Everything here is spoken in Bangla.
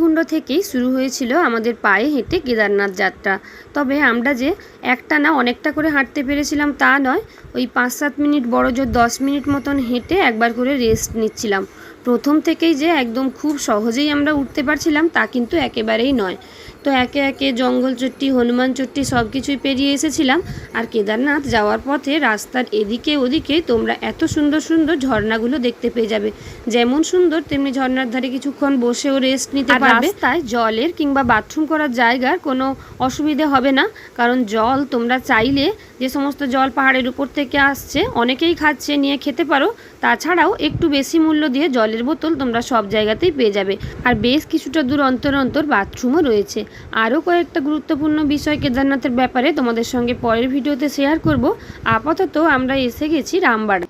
কুণ্ড থেকেই শুরু হয়েছিল আমাদের পায়ে হেঁটে কেদারনাথ যাত্রা। তবে আমরা যে একটা না অনেকটা করে হাঁটতে পেরেছিলাম তা নয়, ওই পাঁচ সাত মিনিট বড় জোর দশ মিনিট মতন হেঁটে একবার করে রেস্ট নিচ্ছিলাম। প্রথম থেকেই যে একদম খুব সহজেই আমরা উঠতে পারছিলাম তা কিন্তু একেবারেই নয়। তো একে একে জঙ্গল চট্টি হনুমান চট্টি সব কিছুই পেরিয়ে এসেছিলাম। আর কেদারনাথ যাওয়ার পথে রাস্তার এদিকে ওদিকে তোমরা এত সুন্দর সুন্দর ঝর্ণাগুলো দেখতে পেয়ে যাবে। যেমন সুন্দর তেমনি ঝর্ণার ধারে কিছুক্ষণ বসেও রেস্ট নিতে পারবে। রাস্তায় জলের কিংবা বাথরুম করার জায়গার কোনো অসুবিধে হবে না। কারণ জল তোমরা চাইলে যে সমস্ত জল পাহাড়ের উপর থেকে আসছে অনেকেই খাচ্ছে নিয়ে খেতে পারো। তাছাড়াও একটু বেশি মূল্য দিয়ে জলের বোতল তোমরা সব জায়গাতেই পেয়ে যাবে। আর বেশ কিছুটা দূর অন্তর অন্তর বাথরুমও রয়েছে। আরও কয়েকটা গুরুত্বপূর্ণ বিষয় কেদারনাথের ব্যাপারে তোমাদের সঙ্গে পরের ভিডিওতে শেয়ার করব। আপাতত আমরা এসে গেছি রামবাড়া